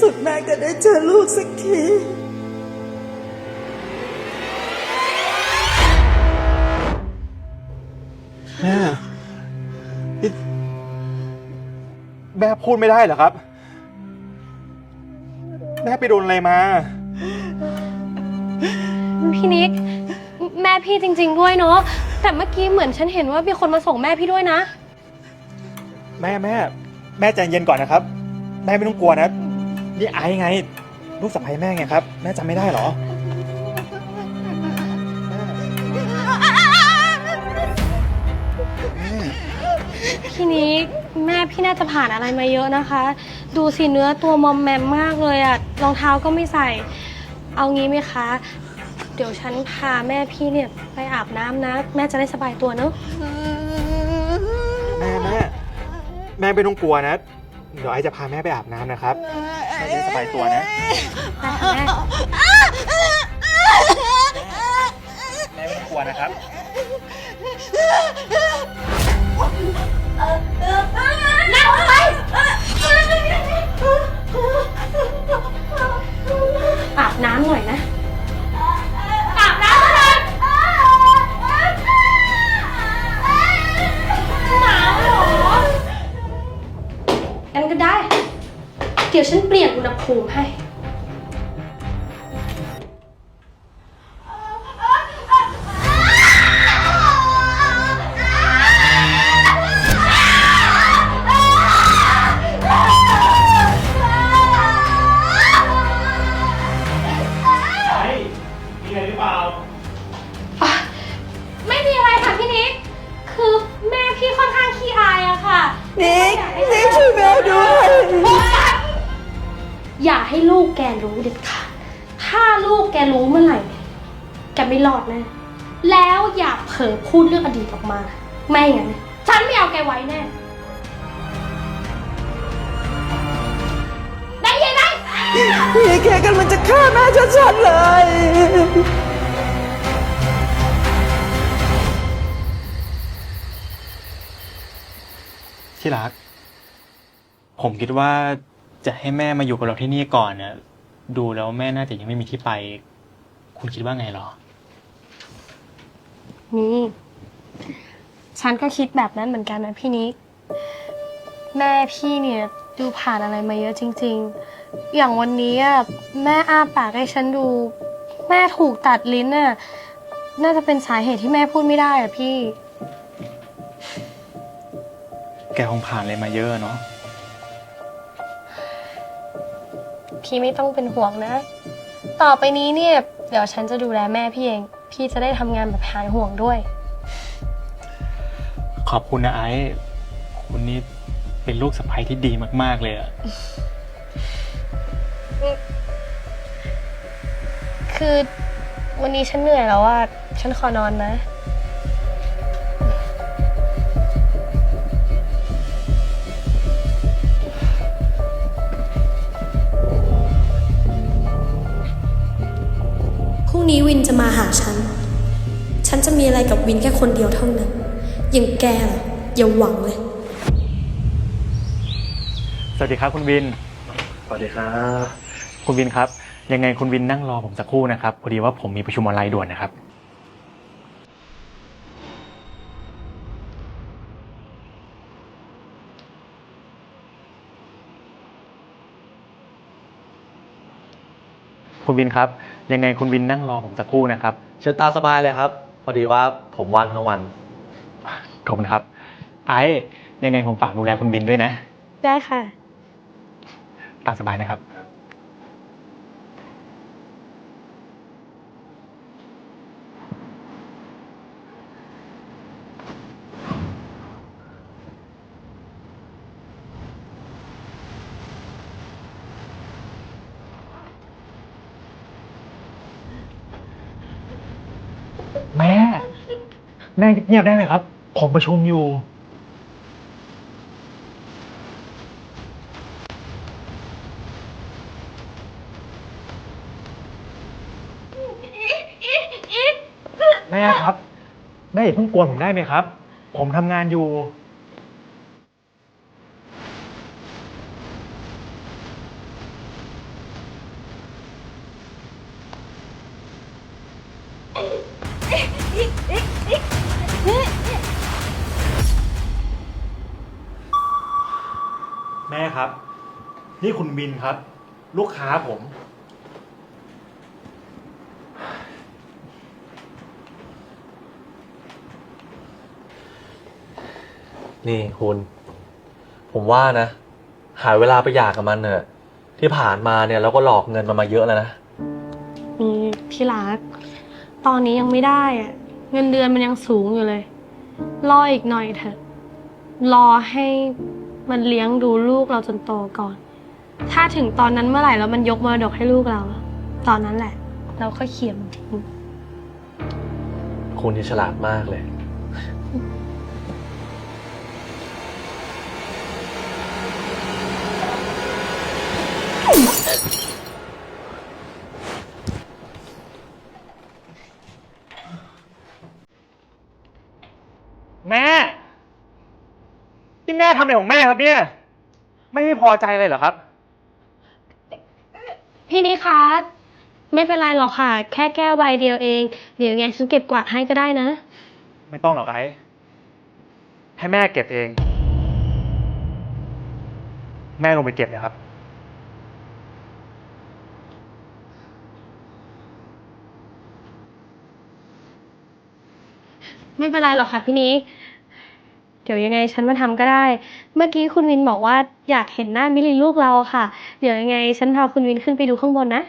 สุดแม่ก็ได้เจอลูกสักทีแม่นี่แม่พูดไม่ได้เหรอครับ แม่ไปโดนอะไรมา พี่นิก แม่พี่จริง ๆ ด้วยเนาะแต่เมื่อกี้เหมือนฉันเห็นว่ามีคนมาส่งแม่พี่ด้วยนะ แม่แม่ แม่ใจเย็นก่อนนะครับ แม่ไม่ต้องกลัวนะ นี่ไอ้ไง ลูกสะใภ้แม่ไงครับ แม่จำไม่ได้เหรอพี่นิกแม่พี่น่าจะผ่านอะไรมาเยอะนะคะ ดูสิเนื้อตัวมอมแมมมากเลยอะรองเท้าก็ไม่ใส่ เอางี้ไหมคะ เดี๋ยวฉันพาแม่พี่เนี่ยไปอาบน้ำนะ แม่จะได้สบายตัวเนาะแม่แม่แม่ไม่ต้องกลัวนะ เดี๋ยวไอ้จะพาแม่ไปอาบน้ำนะครับแม่จะได้สบายตัวนะไปค่ะแม่แม่ไม่ต้องกลัวนะครับ ดี๋ยวฉันเปลี่ยนอุณหภูมิให้ ให้ลูกแกรู้เด็ดขาด ถ้าลูกแกรู้เมื่อไหร่เนี่ยแกไม่รอดแน่ แล้วอย่าเผลอพูดเรื่องอดีตออกมา ไม่งั้นเนี่ยฉันไม่เอาแกไว้แน่ ได้ยินไหมพี่แกกำลังจะฆ่าแม่ชัดๆเลย ที่รัก ผมคิดว่า จะให้แม่มาอยู่กับเราที่นี่ก่อนนะดูแล้วแม่น่าจะยังไม่มีที่ไป คุณคิดว่าไงเหรอ นี่ ฉันก็คิดแบบนั้นเหมือนกันนะพี่นิก แม่พี่เนี่ยดูผ่านอะไรมาเยอะจริง ๆ อย่างวันนี้อะแม่อ้าปากให้ฉันดู แม่ถูกตัดลิ้นน่ะ น่าจะเป็นสาเหตุที่แม่พูดไม่ได้อะพี่ แกคงผ่านอะไรมาเยอะเนาะ พี่ไม่ต้องเป็นห่วงนะ ต่อไปนี้เนี่ย เดี๋ยวฉันจะดูแลแม่พี่เอง พี่จะได้ทำงานแบบหายห่วงด้วย ขอบคุณนะไอ้คุณนี่เป็นลูกสะใภ้ที่ดีมาก ๆ เลยอะคือวันนี้ฉันเหนื่อยแล้วอะฉันขอนอนนะ นี้วินจะมาหาฉัน ฉันจะมีอะไรกับวินแค่คนเดียวเท่านั้น อย่างแกเหรออย่าหวังเลย สวัสดีครับคุณวิน สวัสดีครับ คุณวินครับ ยังไงคุณวินนั่งรอผมสักครู่นะครับ พอดีว่าผมมีประชุมออนไลน์ด่วนนะครับ คุณวินครับ ยังไงคุณวินนั่งรอผมสักครู่นะครับ เชิญตามสบายเลยครับ พอดีว่าผมว่างทั้งวัน ขอบคุณครับ ไอ้ยังไงผมฝากดูแลคุณวินด้วยนะ ได้ค่ะ ตามสบายนะครับ นั่งเงียบได้ไหมครับ ผมประชุมอยู่ แม่ครับ แม่อย่าเพิ่งกวนผมได้ไหมครับ ผมทำงานอยู่ อีกอ๊ะ แม่ครับ นี่คุณบินครับ ลูกค้าผม นี่คุณ ผมว่านะ หาเวลาไปหย่ากับมันเถอะที่ผ่านมาเนี่ยเราก็หลอกเงินมันมาเยอะแล้วนะอืมพี่รัก ตอนนี้ยังไม่ได้อะ เงินเดือนมันยังสูงอยู่เลย รออีกหน่อยเถอะ รอให้มันเลี้ยงดูลูกเราจนโตก่อน ถ้าถึงตอนนั้นเมื่อไหร่แล้วมันยกมรดกให้ลูกเราตอนนั้นแหละ เราค่อยเขี่ยมันทิ้งคุณที่ฉลาดมากเลยแม่ นี่แม่ทำอะไรของแม่ครับเนี่ย ไม่พอใจเลยเหรอครับ พี่นิคัสไม่เป็นไรหรอกค่ะ แค่แก้วใบเดียวเอง เดี๋ยวไงฉันเก็บกวาดให้ก็ได้นะ ไม่ต้องหรอกไอ้ให้แม่เก็บเอง แม่ลงไปเก็บนะครับ ไม่เป็นไรหรอกค่ะพี่นิก เดี๋ยวยังไงฉันมาทำก็ได้ เมื่อกี้คุณวินบอกว่าอยากเห็นหน้ามิลินลูกเราค่ะ เดี๋ยวยังไงฉันพาคุณวินขึ้นไปดูข้างบนนะ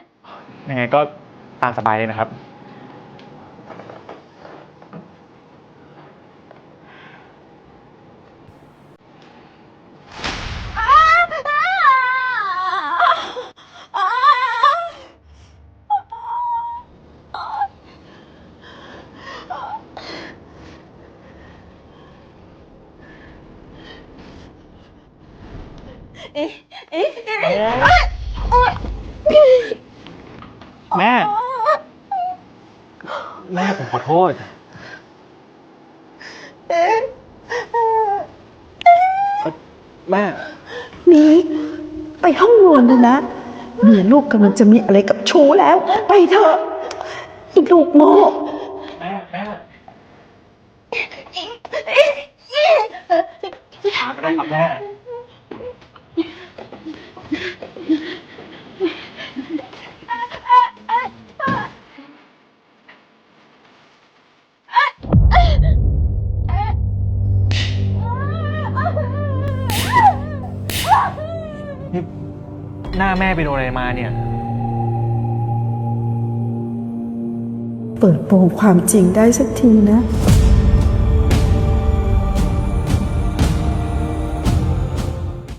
ยังไงก็ตามสบายเลยนะครับ แม่ แม่ผมขอโทษแม่นี่ไปห้องนอนเลยนะเมียลูกกำลังจะมีอะไรกับชูแล้ว ไปเถอะอีลูกโง่แม่แม่ช้าก็ได้ครับแม่ นี่หน้าแม่ไปโดนอะไรมาเนี่ย เปิดโปงความจริงได้สักทีนะ